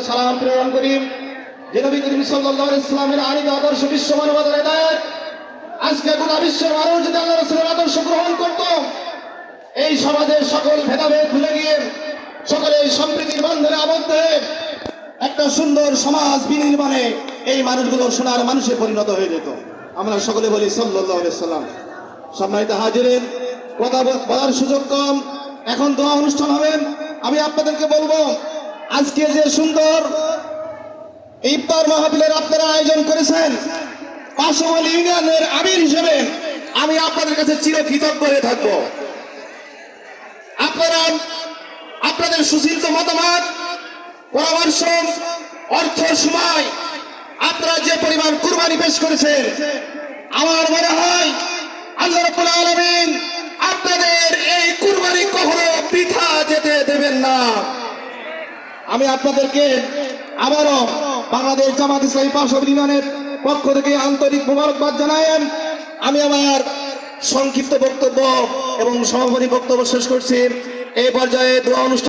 সালাম প্রেরণ আদর্শ আজকে বিশ্বের মানুষ আদর্শ গ্রহণ এই ভেদাভেদ গিয়ে সকলে আবদ্ধ একটা সুন্দর সমাজ বিনির্মাণে এই মানুষগুলো সোনার মানুষে পরিণত হয়ে যেত। আমরা সকলে বলি সাল্লাম। সম্মানিত হাজিরেন, কথা বল- বলার সুযোগ কম। এখন দোয়া অনুষ্ঠান হবে। আমি আপনাদেরকে বলব আজকে যে সুন্দর ইফতার মাহফিলের আপনারা আয়োজন করেছেন, পাশাপাশি ইউনিয়নের আমির হিসেবে আমি আপনাদের কাছে চিরকৃতজ্ঞ হয়ে থাকব। আপনারা, আপনাদের সুশীলত মতামত, পরামর্শ, অর্থ, সময়, আপনারা যে পরিমাণ কুরবানি পেশ করেছেন, আমার মনে হয় আল্লাহ রাব্বুল আলামিন আপনাদের এই কুরবানি কখনো বৃথা যেতে দেবেন না। আমি আপনাদেরকে আবারও বাংলাদেশ জামাত ইসলামী পাশব ইউনিয়নের পক্ষ থেকে আন্তরিক মোবারকবাদ জানায়েন। আমি আমার সংক্ষিপ্ত বক্তব্য এবং সমাপনী বক্তব্য শেষ করছি। এই পর্যায়ে দোয়া অনুষ্ঠান